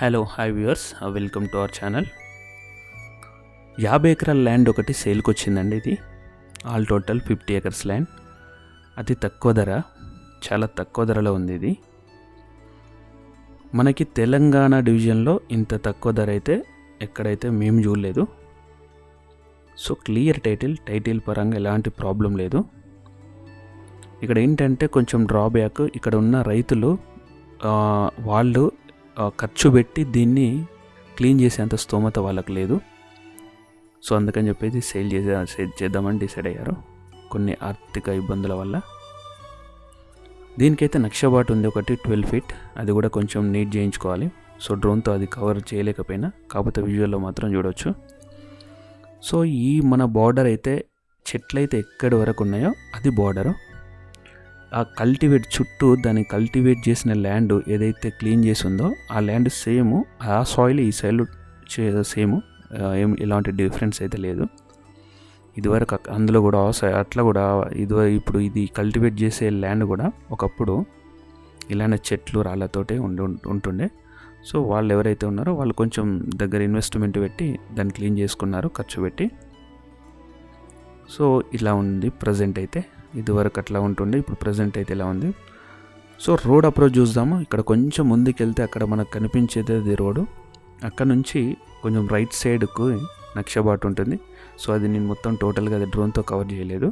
Hello hi viewers welcome to our channel యాభై ఎకరాల land ఒకటి సేల్కి వచ్చిందండి ఇది. All total fifty acres land అతి తక్కువ ధర చాలా తక్కువ ధరలో ఉంది ఇది. మనకి తెలంగాణ డివిజన్లో ఇంత తక్కువ ధర అయితే ఎక్కడైతే మేము చూడలేదు. సో క్లియర్ టైటిల్ టైటిల్ పరంగా ఎలాంటి ప్రాబ్లం లేదు. ఇక్కడ ఏంటంటే కొంచెం డ్రాబ్యాక్ ఇక్కడ ఉన్న రైతులు వాళ్ళు ఖర్చు పెట్టి దీన్ని క్లీన్ చేసేంత స్తోమత వాళ్ళకి లేదు. సో అందుకని చెప్పేసి సేల్ చేసే సేల్ చేద్దామని డిసైడ్ అయ్యారు. కొన్ని ఆర్థిక ఇబ్బందుల వల్ల. దీనికైతే నక్షబాటు ఉంది ఒకటి ట్వెల్వ్ ఫీట్. అది కూడా కొంచెం నీట్ చేయించుకోవాలి. సో డ్రోన్తో అది కవర్ చేయలేకపోయినా కాకపోతే విజువల్లో మాత్రం చూడవచ్చు సో ఈ మన బార్డర్ అయితే చెట్లు అయితే ఎక్కడి వరకు ఉన్నాయో అది బార్డరు. ఆ కల్టివేట్ చుట్టూ దాన్ని కల్టివేట్ చేసిన ల్యాండ్ ఏదైతే క్లీన్ చేసి ఉందో ఆ ల్యాండ్ సేమ్ ఆ సాయిల్ ఈ సాయిల్ సేమ్ ఏం ఎలాంటి డిఫరెన్స్ అయితే లేదు. ఇదివరకు అందులో కూడా అట్లా కూడా ఇది ఇప్పుడు ఇది కల్టివేట్ చేసే ల్యాండ్ కూడా ఒకప్పుడు ఇలానే చెట్లు రాళ్ళతోటే ఉండి ఉంటుండే. సో వాళ్ళు ఎవరైతే ఉన్నారో వాళ్ళు కొంచెం దగ్గర ఇన్వెస్ట్మెంట్ పెట్టి దాన్ని క్లీన్ చేసుకున్నారు ఖర్చు పెట్టి. సో ఇలా ఉంది ప్రజెంట్ అయితే. ఇదివరకు అట్లా ఉంటుండే ఇప్పుడు ప్రజెంట్ అయితే ఇలా ఉంది. సో రోడ్ అప్రోచ్ చూద్దాము. ఇక్కడ కొంచెం ముందుకు వెళ్తే అక్కడ మనకు కనిపించేది అది రోడ్డు. అక్కడ నుంచి కొంచెం రైట్ సైడ్కు నక్షబాట్ ఉంటుంది. సో అది నేను మొత్తం టోటల్గా అది డ్రోన్తో కవర్ చేయలేదు.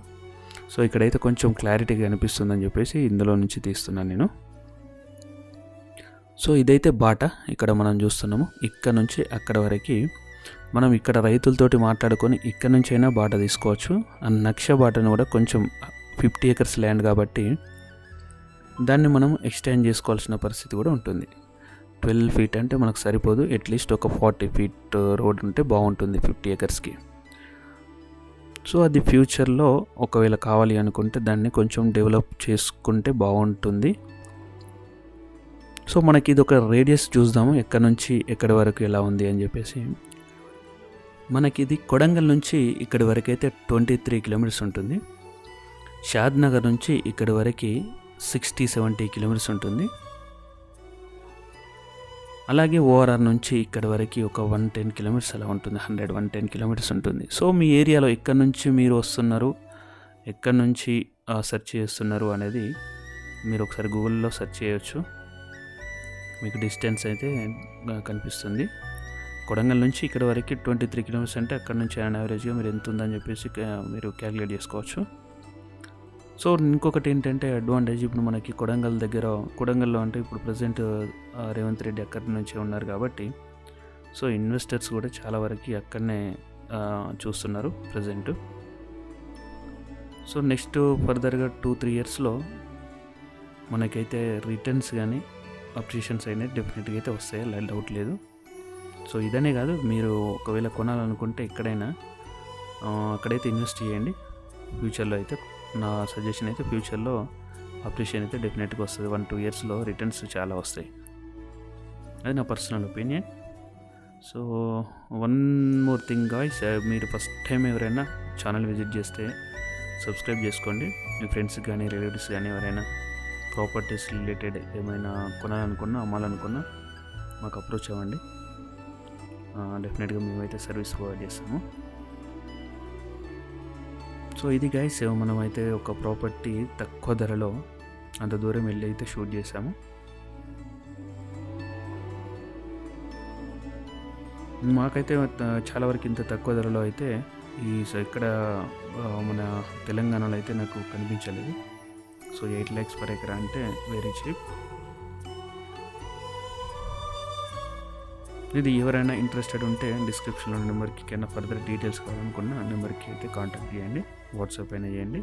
సో ఇక్కడైతే కొంచెం క్లారిటీగా కనిపిస్తుందని చెప్పేసి ఇందులో నుంచి తీస్తున్నాను నేను. సో ఇదైతే బాట ఇక్కడ మనం చూస్తున్నాము. ఇక్కడ నుంచి అక్కడ వరకు మనం ఇక్కడ రైతులతోటి మాట్లాడుకొని ఇక్కడ నుంచి అయినా బాట తీసుకోవచ్చు. ఆ నక్ష బాటను కూడా కొంచెం ఫిఫ్టీ ఎకర్స్ ల్యాండ్ కాబట్టి దాన్ని మనం ఎక్స్టెండ్ చేసుకోవాల్సిన పరిస్థితి కూడా ఉంటుంది. ట్వెల్వ్ ఫీట్ అంటే మనకు సరిపోదు. అట్లీస్ట్ ఒక ఫార్టీ ఫీట్ రోడ్ ఉంటే బాగుంటుంది ఫిఫ్టీ ఎకర్స్కి. సో అది ఫ్యూచర్లో ఒకవేళ కావాలి అనుకుంటే దాన్ని కొంచెం డెవలప్ చేసుకుంటే బాగుంటుంది. సో మనకి ఇది ఒక రేడియస్ చూద్దాము. ఎక్కడ నుంచి ఎక్కడి వరకు ఎలా ఉంది అని చెప్పేసి. మనకి ఇది కొడంగల్ నుంచి ఇక్కడి వరకు అయితే ట్వంటీ త్రీ కిలోమీటర్స్ ఉంటుంది. షాద్ నగర్ నుంచి ఇక్కడి వరకు సిక్స్టీ సెవెంటీ కిలోమీటర్స్ ఉంటుంది. అలాగే ఓఆర్ఆర్ నుంచి ఇక్కడ వరకు ఒక వన్ టెన్ కిలోమీటర్స్ అలా ఉంటుంది. హండ్రెడ్ వన్ టెన్ కిలోమీటర్స్ ఉంటుంది. సో మీ ఏరియాలో ఎక్కడి నుంచి మీరు వస్తున్నారు? ఎక్కడి నుంచి సెర్చ్ చేస్తున్నారు అనేది మీరు ఒకసారి గూగుల్లో సెర్చ్ చేయొచ్చు. మీకు డిస్టెన్స్ అయితే కనిపిస్తుంది. కొడంగల్ నుంచి ఇక్కడ వరకు ట్వంటీ త్రీ కిలోమీటర్స్ అంటే అక్కడ నుంచి ఆన్ యావరేజ్గా మీరు ఎంత ఉందని చెప్పేసి మీరు క్యాలిక్యులేట్ చేసుకోవచ్చు. సో ఇంకొకటి ఏంటంటే అడ్వాంటేజ్ ఇప్పుడు మనకి కొడంగల్ దగ్గర కొడంగల్లో అంటే ఇప్పుడు ప్రజెంట్ రేవంత్ రెడ్డి అక్కడి నుంచే ఉన్నారు కాబట్టి సో ఇన్వెస్టర్స్ కూడా చాలా వరకు అక్కడనే చూస్తున్నారు ప్రజెంట్ సో నెక్స్ట్ ఫర్దర్గా టూ త్రీ ఇయర్స్లో మనకైతే రిటర్న్స్ కానీ అప్రిషియేషన్స్ అయినా డెఫినెట్గా అయితే వస్తాయి? డౌట్ లేదు. సో ఇదనే కాదు మీరు ఒకవేళ కొనాలనుకుంటే ఎక్కడైనా అక్కడైతే ఇన్వెస్ట్ చేయండి. ఫ్యూచర్లో అయితే నా సజెషన్ అయితే ఫ్యూచర్లో అప్రిషియేషన్ అయితే డెఫినెట్గా వస్తుంది. వన్ టూ ఇయర్స్లో రిటర్న్స్ చాలా వస్తాయి. అది నా personal opinion so one more thing guys మీరు ఫస్ట్ టైం ఎవరైనా ఛానల్ విజిట్ చేస్తే సబ్స్క్రైబ్ చేసుకోండి. మీ ఫ్రెండ్స్ కానీ రిలేటివ్స్ కానీ ఎవరైనా ప్రాపర్టీస్ రిలేటెడ్ ఏమైనా కొనాలనుకున్నా అమ్మాలనుకున్నా మాకు అప్రోచ్ అవ్వండి. Uh, డెఫినెట్గా మేమైతే సర్వీస్ ప్రొవైడ్ చేస్తాము. సో ఇది గైస్ మనం అయితే ఒక ప్రాపర్టీ తక్కువ ధరలో అంత దూరం వెళ్ళి అయితే షూట్ చేసాము. మాకైతే చాలా వరకు ఇంత తక్కువ ధరలో అయితే ఈ సో ఇక్కడ మన తెలంగాణలో అయితే నాకు కనిపించలేదు. సో ఎయిట్ ల్యాక్స్ పర్ ఎకరా అంటే వెరీ చీప్ ఇది ఎవరైనా ఇంట్రెస్టెడ్ ఉంటే డిస్క్రిప్షన్లో నెంబర్కి కన్నా ఫర్దర్ డీటెయిల్స్ కావాలనుకున్న నెంబర్కి అయితే కాంటాక్ట్ చేయండి. వాట్సాప్ అయినా చేయండి.